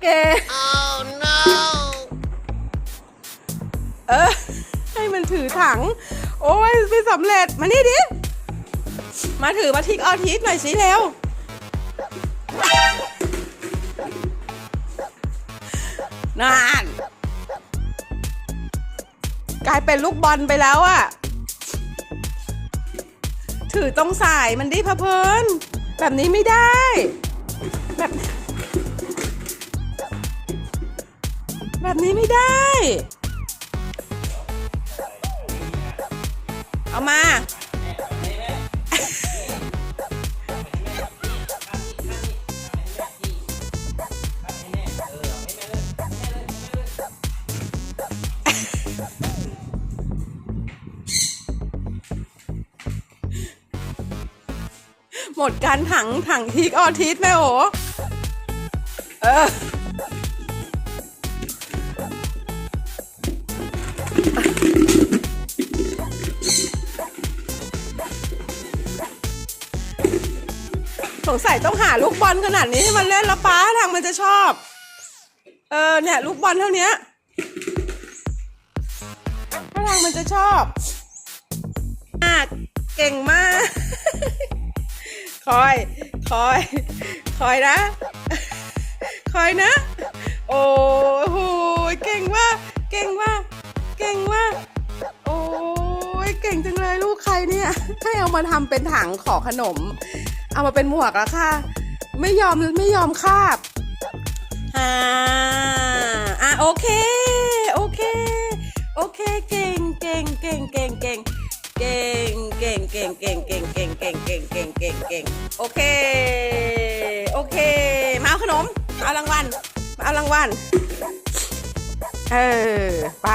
เกเออ ให้มันถือถัง โอ้ยไม่สำเร็จ มานี่ดิ มาถือมาทิกเอาทิกหน่อยสิเร็ว นาน กลายเป็นลูกบอลไปแล้วอะถือตรงสายมันดิพะเพลินแบบนี้ไม่ได้ แบบ แบบนี้ไม่ได้ เอามา หมดการถังถังทิกออทิสแม่โอเออ สงสัยต้องหาลูกบอลขนาดนี้ให้มันเล่นแล้วป้าทางมันจะชอบ เออเนี่ยลูกบอลเท่านี้ถ้าทางมันจะชอบมากเก่งมาก คอย คอย คอยนะ คอยนะ โอ้โหเก่งมาเก่งมาเก่งมาโอ้ยเก่งจังเลยลูกใครเนี่ย ให้เอามาทำเป็นถังขอขนม เอามาเป็นหมวกแล้วค่ะ ไม่ยอมไม่ยอมคาบอ่าอะโอเค โอเค โอเค เก่งเก่งเก่งเก่งเก่งเก่งเก่งเก่งเก่งเก่งเก่งเก่งเก่งเก่งเก่งเก่งโอเค โอเค มาเอาขนมมาเอารางวัล มาเอารางวัล เออ ไป